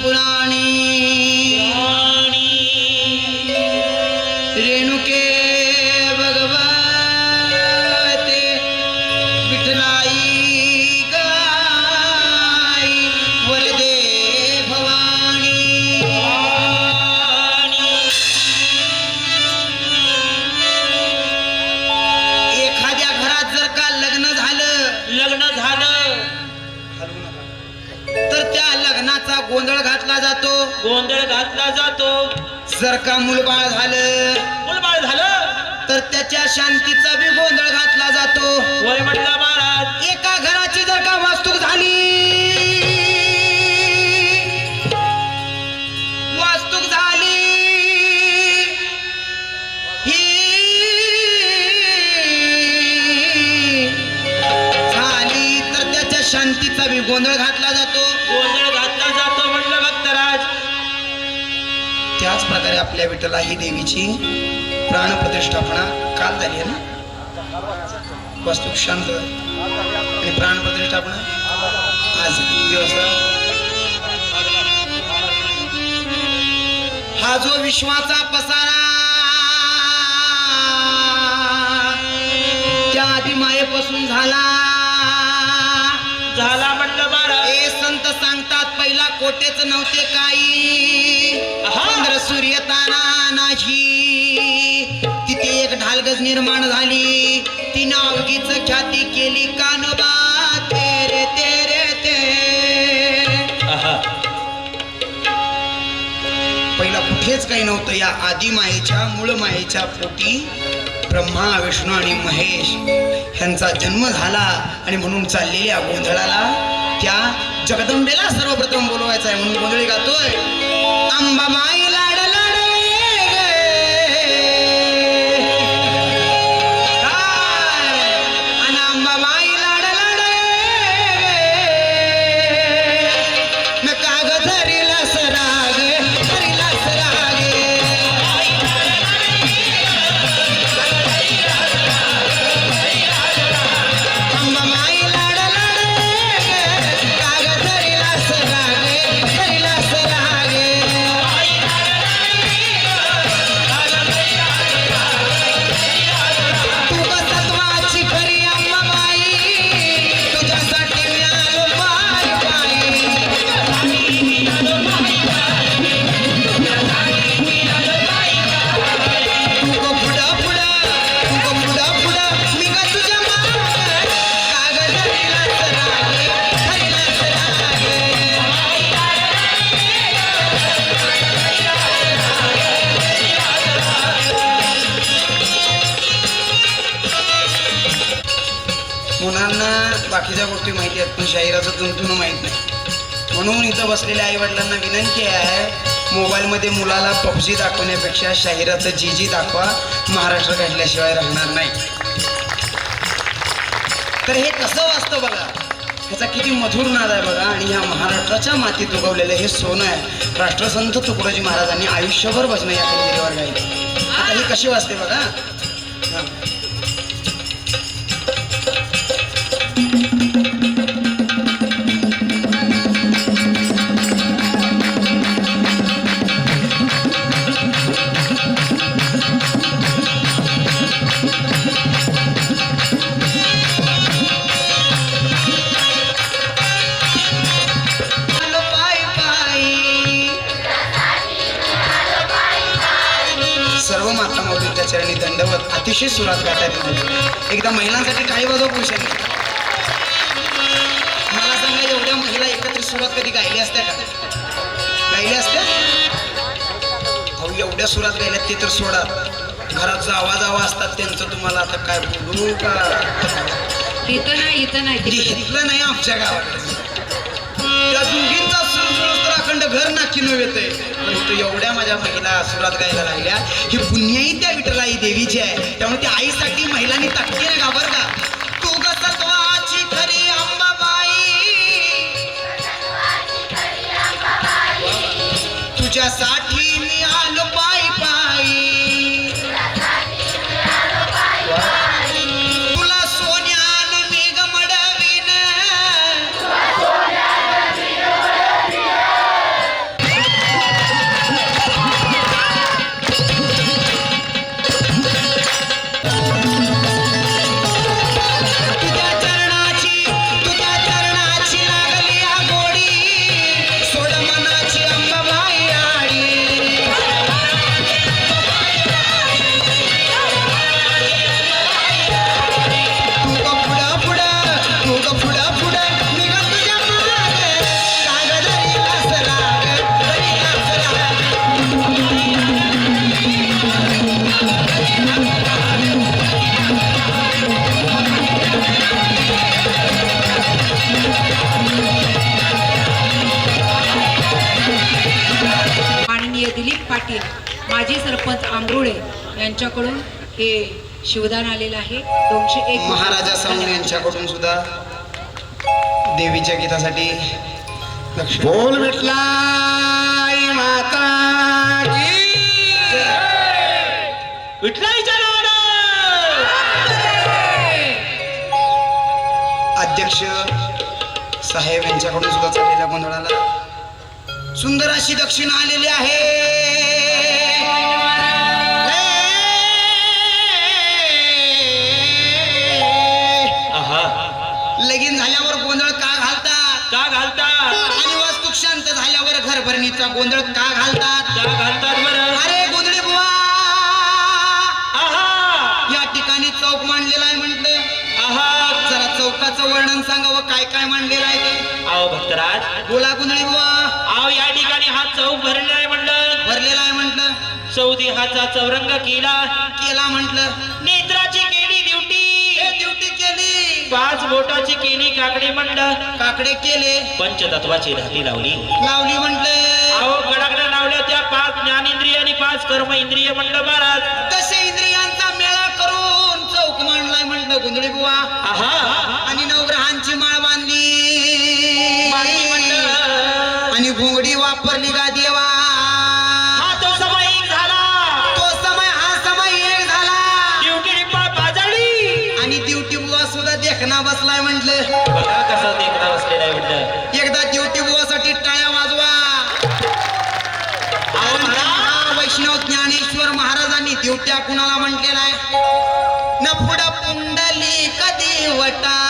पुराण गोंधळ घातला जातो. जर का मुलबाळ झालं मुलबाळ झालं? तर त्याच्या शांतीचा बी गोंधळ घातला जातो. वय म्हटला महाराज. एका घराची जर का वास्तूक झाली वास्तूक झाली झाली तर त्याच्या शांतीचा बी गोंधळ घातला जातो. गोंधळ त्याच प्रकारे आपल्या विठ्ठला ही देवीची प्राणप्रतिष्ठापना काल झाली आहे ना? वास्तू शांत आणि प्राणप्रतिष्ठापना आज किती दिवस हा जो विश्वाचा पसारा त्या आधी मायेपासून झाला. झाला कोटेच नव्हते काही. चंद्र सूर्य तारा नाही तिथे एक ढालगज निर्माण झाली. तिनं अवघीच ख्याती केली कानोबा. तेरे तेरे ते. पहिला कुठेच काही नव्हतं या आदी मायेच्या मूळ मायेच्या पोटी. ब्रह्मा विष्णू आणि महेश. ह्यांचा जन्म झाला आणि म्हणून चाललेल्या गोंधळाला त्या जगदंबेला सर्वप्रथम बोलवायचं आहे म्हणून गोंधळी गातोय अंबा मुलांना बाकीच्या गोष्टी माहिती आहेत पण शाहिराचं तुमतुनं माहीत नाही. म्हणून इथं बसलेल्या आईवडिलांना विनंती आहे मोबाईलमध्ये मुलाला पबजी दाखवण्यापेक्षा शाहिराचं जी जी दाखवा महाराष्ट्र काढल्याशिवाय राहणार नाही. तर हे कसं वाचतं बघा? ह्याचा किती मधुर नाद आहे बघा आणि ह्या महाराष्ट्राच्या मातीत उगवलेलं हे सोनं आहे. राष्ट्रसंत तुकडोजी महाराजांनी आयुष्यभर भजनं या कवितेवर गायली. आता ही कशी वाचते बघा? अतिशय सुरात गातात एकदा महिलांसाठी टाळी वाजव पुरुषांनी मला सांगा एवढ्या महिला एकत्र सुरात कधी गायल्या असत्या का? गायल्या असत्या? अहो एवढ्या सुरात गायल्यात ते तर सोडा. घरात जावा जावा असतात त्यांचं तुम्हाला आता काय बोलू का? इथं नाही इथं नाही. इथलं नाही आमच्या गावात त्या दोघींचा सुर अखंड घर नाकी नव्हे पण इथं एवढ्या माझ्या महिला सुरात गायला लागल्या. ही पुण्याही त्या विठलाई देवीची आहे. त्यामुळे त्या आईसाठी महिलांनी ताकदी ना घाबर का? तू ग खरी अंबाबाई. तुझ्यासाठी पाटील माजी सरपंच आंबरुळे यांच्याकडून हे शिवदान आलेलं आहे. दोनशे एक महाराजा सावंत यांच्याकडून सुद्धा देवीच्या गीतासाठी बोल विठलाई माता विठलाईच्या अध्यक्ष साहेब यांच्याकडून सुद्धा चाललेल्या गोंधळाला सुंदर अशी दक्षिणा आलेली आहे. चौकाचं वर्णन सांगावं काय काय मांडलेलं आहे ते? आओ भक्तराज. बोला गुंदळी बुवा. आओ या ठिकाणी हा चौक भरलेला आहे म्हणलं भरलेला आहे म्हटलं. चौदी हाचा चौरंग केला. केला म्हटलं. नेत्राची केली ड्युटी. ड्युटी केली. पाच बोटाची केली काकडी म्हणलं काकडे केले. पंचतत्वाची धाती लावली. लावली म्हटलं. अहो गडाकडे लावल्या त्या पाच ज्ञानेंद्रिय आणि पाच कर्म इंद्रिय म्हणलं महाराज. तसे इंद्रियांचा मेळा करून चौक मांडलाय म्हटलं गुंदळी बुवा. आहा. घोंगडी वापरली गा देवा. हा तो समय एक झाला. तो समय हा समय एक झाला. ड्युटी पाजळली आणि ड्युटी बुवा सुद्धा देखना बसलाय म्हटलं. बघा कसा बसलेला एकदा ड्युटी बुवासाठी टाळ्या वाजवा. हा वैष्णव ज्ञानेश्वर महाराजांनी दिवट्या कुणाला म्हटलेला आहे? न पुढ पुंडली कधी वटाग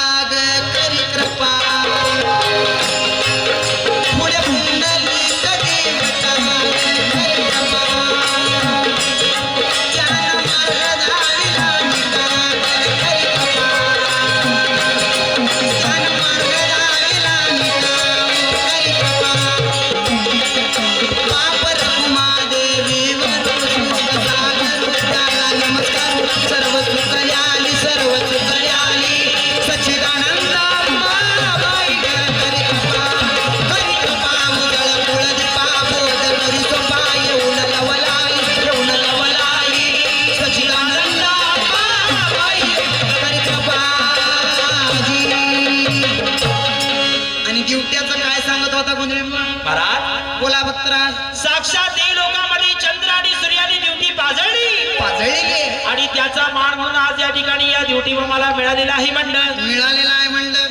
त्याचा मान म्हणून आज या ठिकाणी या ड्युटी मला मिळालेला आहे म्हणलं मिळालेला आहे म्हणलं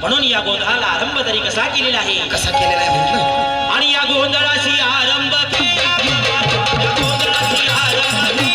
म्हणून या गोंधळाला आरंभ तरी कसा केलेला आहे? कसा केलेला आहे आणि या गोंधळाशी आरंभ आरंभ